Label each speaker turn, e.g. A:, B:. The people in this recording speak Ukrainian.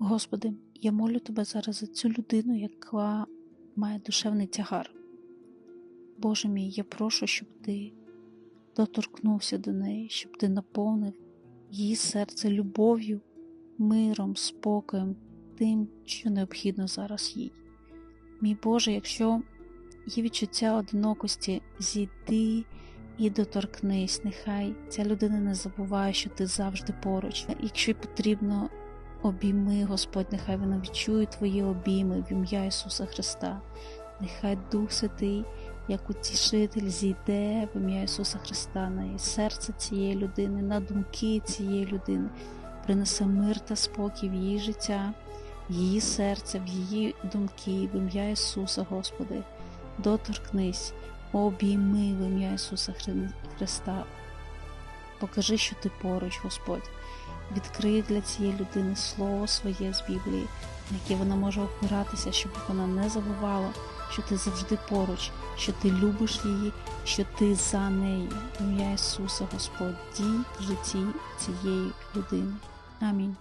A: Господи, я молю Тебе зараз за цю людину, яка має душевний тягар. Боже мій, я прошу, щоб Ти доторкнувся до неї, щоб Ти наповнив її серце любов'ю, миром, спокоєм, тим, що необхідно зараз їй. Мій Боже, якщо є відчуття одинокості, зійди і доторкнись, нехай ця людина не забуває, що ти завжди поруч. Якщо потрібно, обійми, Господь, нехай вона відчує твої обійми в ім'я Ісуса Христа. Нехай Дух Святий, як утішитель, зійде в ім'я Ісуса Христа на її серце цієї людини, на думки цієї людини, принесе мир та спокій в її життя, в її серце, в її думки, в ім'я Ісуса, Господи. Доторкнись, обійми в ім'я Ісуса Христа. Покажи, що ти поруч, Господь. Відкрий для цієї людини слово своє з Біблії, на яке вона може опиратися, щоб вона не забувала, що ти завжди поруч, що ти любиш її, що ти за неї. Ім'я Ісуса, Господь, дій в житті цієї людини. Амінь.